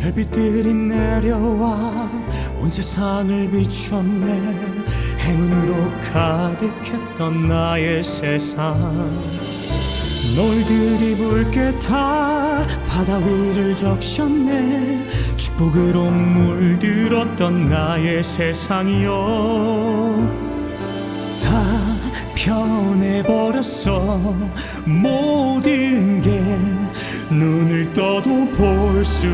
별빛들이 내려와 온 세상을 비췄네. 행운으로 가득했던 나의 세상. 놀들이 붉게 타 바다 위를 적셨네. 축복으로 물들었던 나의 세상이요 변해버렸어 모든 게 눈을 떠도 볼 수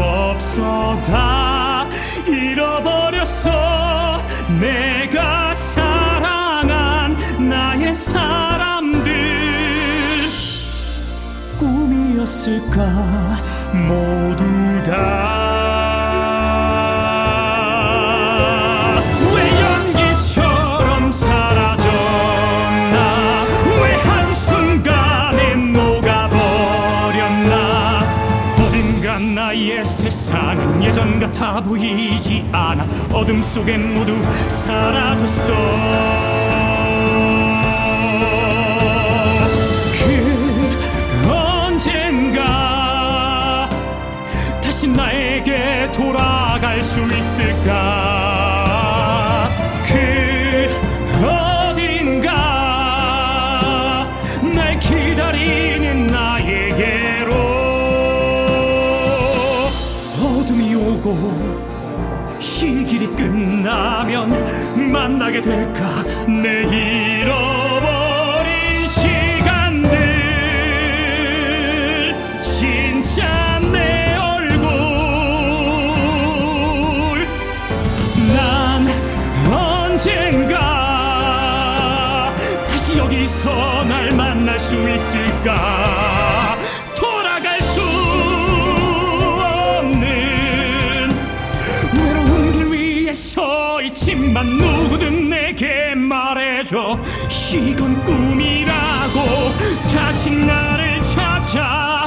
없어 다 잃어버렸어. 내가 사랑한 나의 사람들 꿈이었을까? 모두 다 세상은 예전 같아 보이지 않아. 어둠 속에 모두 사라졌어. 그 언젠가 다시 나에게 돌아갈 수 있을까 오고 이 길이 끝나면 만나게 될까? 내 잃어버린 시간들 진짜 내 얼굴. 난 언젠가 다시 여기서 날 만날 수 있을까 있지만 누구든 내게 말해줘. 이건 꿈이라고 다시 나를 찾아줘